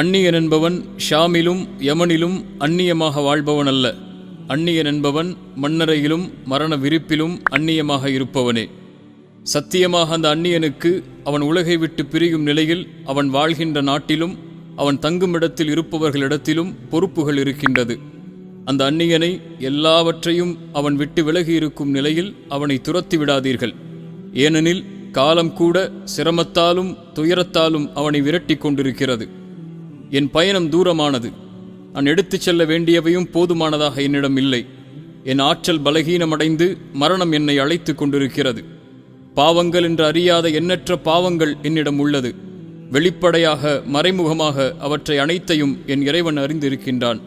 அந்நியன் என்பவன் ஷாமிலும் யமனிலும் அந்நியமாக வாழ்பவன் அல்ல அந்நியன் என்பவன் மண்ணறையிலும் மரண விரிப்பிலும் அந்நியமாக இருப்பவனே. சத்தியமாக அந்த அந்நியனுக்கு அவன் உலகை விட்டு பிரியும் நிலையில் அவன் வாழ்கின்ற நாட்டிலும் அவன் தங்குமிடத்தில் இருப்பவர்களிடத்திலும் பொறுப்புகள் இருக்கின்றது. அந்த அந்நியனை எல்லாவற்றையும் அவன் விட்டு விலகி இருக்கும் நிலையில் அவனை துரத்தி விடாதீர்கள். ஏனெனில் காலம் கூட சிரமத்தாலும் துயரத்தாலும் அவனை விரட்டிக் கொண்டிருக்கிறது. என் பயணம் தூரமானது. நான் எடுத்துச் செல்ல வேண்டியவையும் போதுமானதாக என்னிடம் இல்லை. என் ஆற்றல் பலகீனமடைந்து மரணம் என்னை அழைத்துக் கொண்டிருக்கிறது. பாவங்கள் என்று அறியாத எண்ணற்ற பாவங்கள் என்னிடம் உள்ளது. வெளிப்படையாக மறைமுகமாக அவற்றை அனைத்தையும் என் இறைவன் அறிந்திருக்கின்றான்.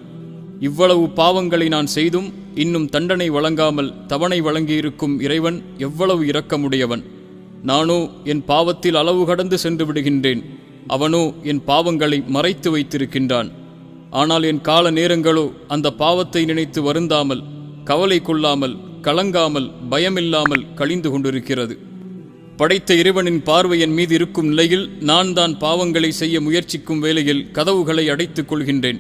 இவ்வளவு பாவங்களை நான் செய்தும் இன்னும் தண்டனை வழங்காமல் தவணை வழங்கியிருக்கும் இறைவன் எவ்வளவு இரக்கமுடையவன். நானோ என் பாவத்தில் அளவு கடந்து சென்று விடுகின்றேன். அவனோ என் பாவங்களை மறைத்து வைத்திருக்கின்றான். ஆனால் என் கால நேரங்களோ அந்த பாவத்தை நினைத்து வருந்தாமல் கவலை கொள்ளாமல் கலங்காமல் பயமில்லாமல் கழிந்து கொண்டிருக்கிறது. படைத்த இறைவனின் பார்வை என் மீது இருக்கும் நிலையில் நான் தான் பாவங்களை செய்ய முயற்சிக்கும் வேளையில் கதவுகளை அடைத்துக் கொள்கின்றேன்.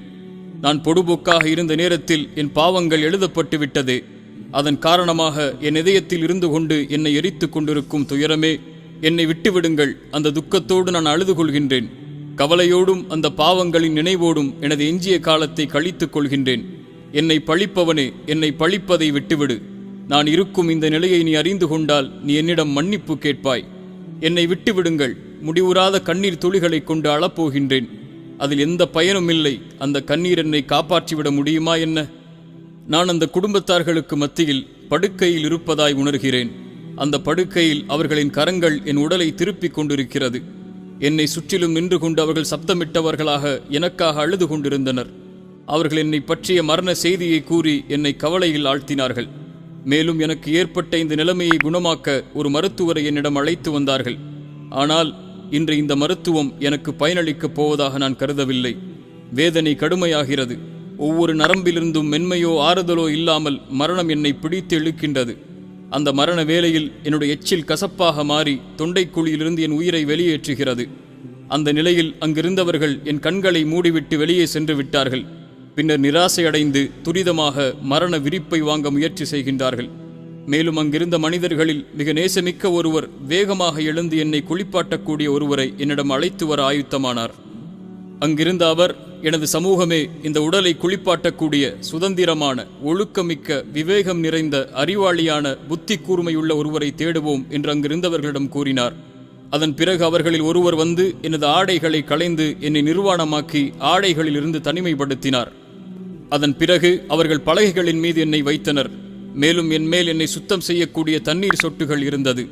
நான் பொடுபோக்காக இருந்த நேரத்தில் என் பாவங்கள் எழுதப்பட்டு விட்டதே. அதன் காரணமாக என் இதயத்தில் இருந்து கொண்டு என்னை எரித்துக் கொண்டிருக்கும் துயரமே என்னை விட்டுவிடுங்கள். அந்த துக்கத்தோடு நான் அழுது கொள்கின்றேன் கவலையோடும் அந்த பாவங்களின் நினைவோடும் எனது எஞ்சிய காலத்தை கழித்துக் கொள்கின்றேன். என்னை பழிப்பவனே என்னை பழிப்பதை விட்டுவிடு. நான் இருக்கும் இந்த நிலையை நீ அறிந்து கொண்டால் நீ என்னிடம் மன்னிப்பு கேட்பாய். என்னை விட்டுவிடுங்கள். முடிவுறாத கண்ணீர் துளிகளைக் கொண்டு அளப்போகின்றேன் அதில் எந்த பயனும் இல்லை. அந்த கண்ணீர் என்னை காப்பாற்றிவிட முடியுமா என்ன? நான் அந்த குடும்பத்தார்களுக்கு மத்தியில் படுக்கையில் இருப்பதாய் உணர்கிறேன். அந்த படுக்கையில் அவர்களின் கரங்கள் என் உடலை திருப்பிக் கொண்டிருக்கிறது. என்னை சுற்றிலும் நின்று கொண்டு அவர்கள் சப்தமிட்டவர்களாக எனக்காக அழுது கொண்டிருந்தனர். அவர்கள் என்னை பற்றிய மரண செய்தியை கூறி என்னை கவலையில் ஆழ்த்தினார்கள். மேலும் எனக்கு ஏற்பட்ட இந்த நிலைமையை குணமாக்க ஒரு மருத்துவரை என்னிடம் அழைத்து வந்தார்கள். ஆனால் இன்று இந்த மருத்துவம் எனக்கு பயனளிக்கப் போவதாக நான் கருதவில்லை. வேதனை கடுமையாகிறது. ஒவ்வொரு நரம்பிலிருந்தும் மென்மையோ ஆறுதலோ இல்லாமல் மரணம் என்னை பிடித்து இழுக்கின்றது. அந்த மரண வேளையில் என்னுடைய எச்சில் கசப்பாக மாறி தொண்டைக்குழியிலிருந்து என் உயிரை வெளியேற்றுகிறது. அந்த நிலையில் அங்கிருந்தவர்கள் என் கண்களை மூடிவிட்டு வெளியே சென்று விட்டார்கள். பின்னர் நிராசையடைந்து துரிதமாக மரண விரிப்பை வாங்க முயற்சி செய்கின்றார்கள். மேலும் அங்கிருந்த மனிதர்களில் மிக நேசமிக்க ஒருவர் வேகமாக எழுந்து என்னை குளிப்பாட்டக்கூடிய ஒருவரை என்னிடம் அழைத்து வர ஆயுத்தமானார். அங்கிருந்த அவர் எனது சமூகமே இந்த உடலை குளிப்பாட்டக்கூடிய சுதந்திரமான ஒழுக்கமிக்க விவேகம் நிறைந்த அறிவாளியான புத்தி கூர்மையுள்ள ஒருவரை தேடுவோம் என்று அங்கிருந்தவர்களிடம் கூறினார். அதன் பிறகு அவர்களில் ஒருவர் வந்து எனது ஆடைகளை களைந்து என்னை நிர்வாணமாக்கி ஆடைகளிலிருந்து தனிமைப்படுத்தினார். அதன் பிறகு அவர்கள் பலகைகளின் மீது என்னை வைத்தனர். மேலும் என் மேல் என்னை சுத்தம் செய்யக்கூடிய தண்ணீர் சொட்டுகள் இருந்தது.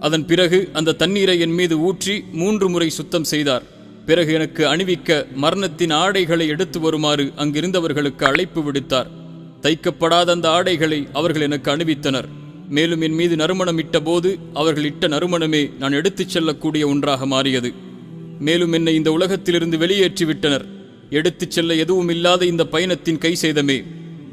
அதன் பிறகு அந்த தண்ணீரை என் மீது ஊற்றி மூன்று முறை சுத்தம் செய்தார். பிறகு எனக்கு அணிவிக்க மரணத்தின் ஆடைகளை எடுத்து வருமாறு அங்கிருந்தவர்களுக்கு அழைப்பு விடுத்தார். தைக்கப்படாத அந்த ஆடைகளை அவர்கள் எனக்கு அணிவித்தனர். மேலும் என் மீது நறுமணம் இட்ட போது அவர்கள் இட்ட நறுமணமே நான் எடுத்துச் செல்லக்கூடிய ஒன்றாக மாறியது. மேலும் என்னை இந்த உலகத்திலிருந்து வெளியேற்றி விட்டனர் எடுத்துச் செல்ல எதுவும் இல்லாத இந்த பயணத்தின் கை செய்தமே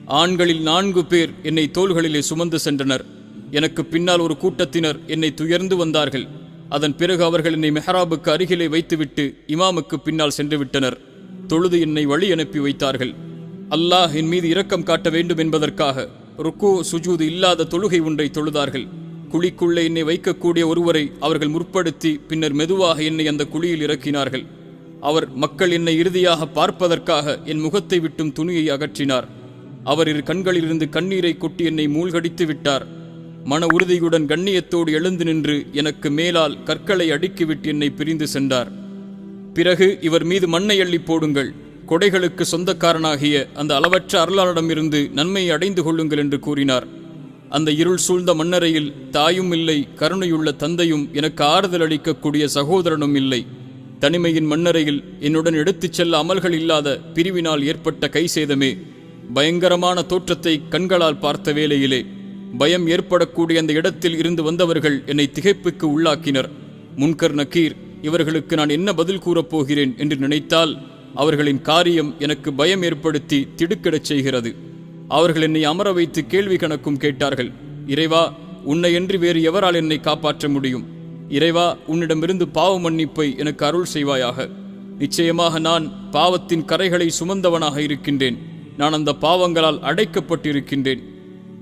ஆண்களில் நான்கு பேர் என்னை தோள்களிலே சுமந்து சென்றனர். எனக்கு பின்னால் ஒரு கூட்டத்தினர் என்னை துயர்ந்து வந்தார்கள். அதன் பிறகு அவர்கள் என்னை மெஹராபுக்கு அருகிலே வைத்துவிட்டு இமாமுக்கு பின்னால் சென்று விட்டனர் தொழுது என்னை வழி அனுப்பி வைத்தார்கள். அல்லாஹ் என் மீது இரக்கம் காட்ட வேண்டும் என்பதற்காக ருக்கு சுஜூது இல்லாத தொழுகை ஒன்றை தொழுதார்கள். குழிக்குள்ளே என்னை வைக்கக்கூடிய ஒருவரை அவர்கள் முற்படுத்தி பின்னர் மெதுவாக என்னை அந்த குழியில் இறக்கினார்கள். அவர் மக்கள் என்னை இறுதியாக பார்ப்பதற்காக என் முகத்தை விட்டும் துணியை அகற்றினார். அவர் இரு கண்களிலிருந்து கண்ணீரை கொட்டி என்னை மூழ்கடித்து விட்டார். மன உறுதியுடன் கண்ணியத்தோடு எழுந்து நின்று எனக்கு மேலால் கற்களை அடுக்கிவிட்டு என்னை பிரிந்து சென்றார். பிறகு இவர் மீது மண்ணை அள்ளி போடுங்கள். கொடைகளுக்கு சொந்தக்காரனாகிய அந்த அளவற்ற அருளாளரிடமிருந்து நன்மையை அடைந்து கொள்ளுங்கள் என்று கூறினார். அந்த இருள் சூழ்ந்த மண்ணறையில் தாயும் இல்லை கருணையுள்ள தந்தையும் எனக்கு ஆறுதல் அளிக்கக்கூடிய சகோதரனும் இல்லை. தனிமையின் மண்ணறையில் என்னுடன் எடுத்துச் செல்ல அமல்கள் இல்லாத பிரிவினால் ஏற்பட்ட கை சேதமே பயங்கரமான தோற்றத்தை கண்களால் பார்த்த வேளையிலே பயம் ஏற்படக்கூடிய அந்த இடத்தில் இருந்து வந்தவர்கள் என்னை திகைப்புக்கு உள்ளாக்கினர். முன்கர் நக்கீர் இவர்களுக்கு நான் என்ன பதில் கூறப் போகிறேன் என்று நினைத்தால் அவர்களின் காரியம் எனக்கு பயம் ஏற்படுத்தி திடுக்கிடச் செய்கிறது. அவர்கள் என்னை அமர வைத்து கேள்வி கணக்கும் கேட்டார்கள். இறைவா உன்னையன்றி வேறு எவரால் என்னை காப்பாற்ற முடியும்? இறைவா உன்னிடமிருந்து பாவ மன்னிப்பை எனக்கு அருள் செய்வாயாக. நிச்சயமாக நான் பாவத்தின் கரைகளை சுமந்தவனாக இருக்கின்றேன். நான் அந்த பாவங்களால் அடைக்கப்பட்டிருக்கின்றேன்.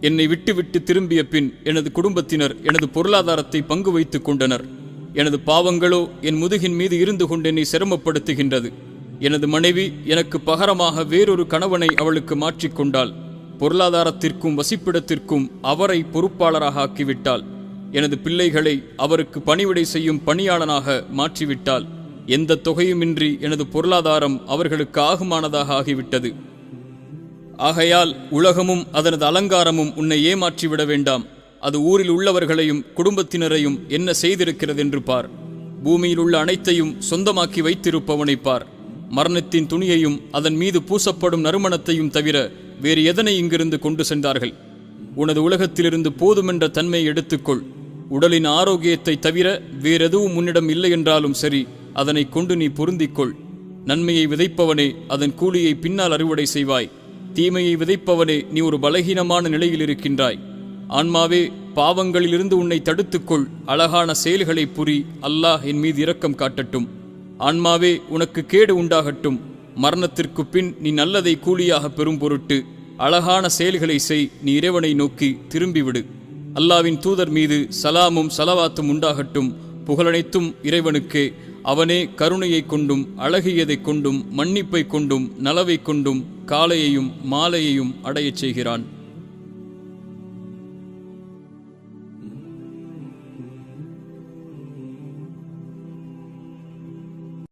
என்னை விட்டுவிட்டு திரும்பிய பின் எனது குடும்பத்தினர் எனது பொருளாதாரத்தை பங்கு வைத்துக் கொண்டனர். எனது பாவங்களோ என் முதுகின் மீது இருந்து கொண்டு என்னை சிரமப்படுத்துகின்றது. எனது மனைவி எனக்கு பகரமாக வேறொரு கணவனை அவளுக்கு மாற்றிக்கொண்டாள் பொருளாதாரத்திற்கும் வசிப்பிடத்திற்கும் அவரை பொறுப்பாளராக ஆக்கிவிட்டாள். எனது பிள்ளைகளை அவருக்கு பணிவிடை செய்யும் பணியாளனாக மாற்றிவிட்டாள். எந்த தொகையுமின்றி எனது பொருளாதாரம் அவர்களுக்கு ஆகுமானதாக ஆகிவிட்டது. ஆகையால் உலகமும் அதனது அலங்காரமும் உன்னை ஏமாற்றிவிட வேண்டாம். அது ஊரில் உள்ளவர்களையும் குடும்பத்தினரையும் என்ன செய்திருக்கிறது என்று பார். பூமியில் உள்ள அனைத்தையும் சொந்தமாக்கி வைத்திருப்பவனை பார். மரணத்தின் துணியையும் அதன் மீது பூசப்படும் நறுமணத்தையும் தவிர வேறு எதனை இங்கிருந்து கொண்டு சென்றார்கள்? உனது உலகத்திலிருந்து போதுமென்ற தன்மையை எடுத்துக்கொள். உடலின் ஆரோக்கியத்தை தவிர வேறெதுவும் உன்னிடம் இல்லை என்றாலும் சரி அதனை கொண்டு நீ பொருந்திக்கொள். நன்மையை விதைப்பவனே அதன் கூலியை பின்னால் அறுவடை செய்வாய். தீமையை விதைப்பவனே நீ ஒரு பலகீனமான நிலையில் இருக்கின்றாய். ஆன்மாவே பாவங்களிலிருந்து உன்னை தடுத்துக்கொள். அழகான செயல்களை புரி அல்லாஹ் என் மீது இரக்கம் காட்டட்டும். ஆன்மாவே உனக்கு கேடு உண்டாகட்டும். மரணத்திற்கு பின் நீ நல்லதை கூலியாக பெறும் பொருட்டு அழகான செயல்களை செய் நீ இறைவனை நோக்கி திரும்பிவிடு. அல்லாவின் தூதர் மீது சலாமும் சலவாத்தும் உண்டாகட்டும். புகழனைத்தும் இறைவனுக்கே அவனே கருணையைக் கொண்டும் அழகியதைக் கொண்டும் மன்னிப்பைக் கொண்டும் நலவைக் கொண்டும் காலையையும் மாலையையும் அடையச் செய்கிறான்.